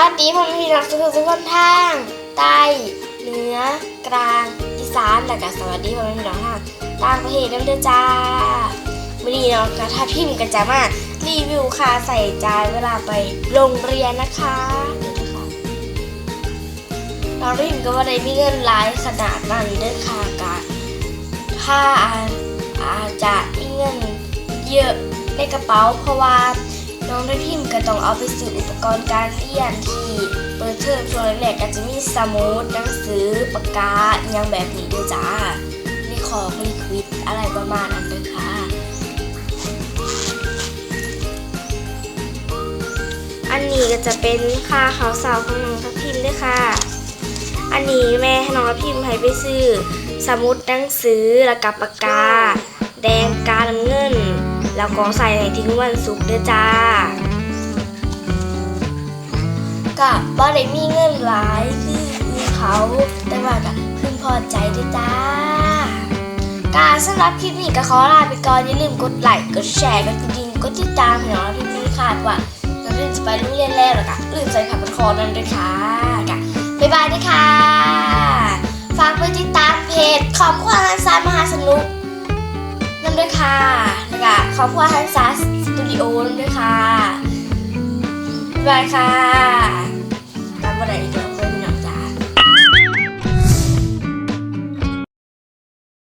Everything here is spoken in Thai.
วัสดีพ่อแม่พี่น้องทุกคนทุกคนทางใต้เหนือกลางอีสานและก็สวัสดีพ่อแม่พี่น้องทางต่างประเทศน้ำเด้อจ้าวันนี้เนาะกระทับพิมพ์กันจะมารีวิวค่าใส่ใจเวลาไปโรงเรียนนะคะนี่นะคะเราพิมพ์ก็ว่าได้มีเงินหลายขนาดนั้นเด้อค่ะกะถ้าอาอาจจะมีเงินเยอะในกระเป๋าเพราะว่า น้องได้พิมพ์ก็ต้องเอาไปซื้ออุปกรณ์การเรียนที่เปิดเทอมช่วงแรกๆก็จะมีสมุดหนังสือปากกาอหยังแบบนี้ด้วยจ้ามีของมีควิดอะไรประมาณนั้นเลยค่ะอันนี้ก็จะเป็นค่าเขาวสาวของน้องทัพพิมพ์ด้วยค่ะ อันนี้แม่ให้น้องทัพพิมพ์ให้ไปซื้อสมุดหนังสือแล้วกับปากกา แดงกาน้ำเงิน แล้วก็ใส่ในทิ้งวันศุกร์ด้วยจ้าก็บ่ได้มีเงินหลายคือคือเขา แต่ว่าก็พึงพอใจด้วยจ้ากาสำหรับคลิปนี้ก็ขอลาไปก่อนอย่าลืมกดไลค์กดแชร์กดกระดิ่งกดติดตามให้น้องที่มีคาดว่าเราเรียนจะไปโรงเรียนแล้วหรอกะลืมใส่ผักกดคอนั่นด้วยค่ะกะบ๊ายบายด้วยค่ะ ฝากไปติดตามเพจขอบคุณอาสารมหาสนุกนั่น ด้วยค่ะแล้วก็ขอบคุณฮันซัสสตูดิโอด้วยค่ะ บ๊ายบายค่ะตามวันไหนอีกแล้ว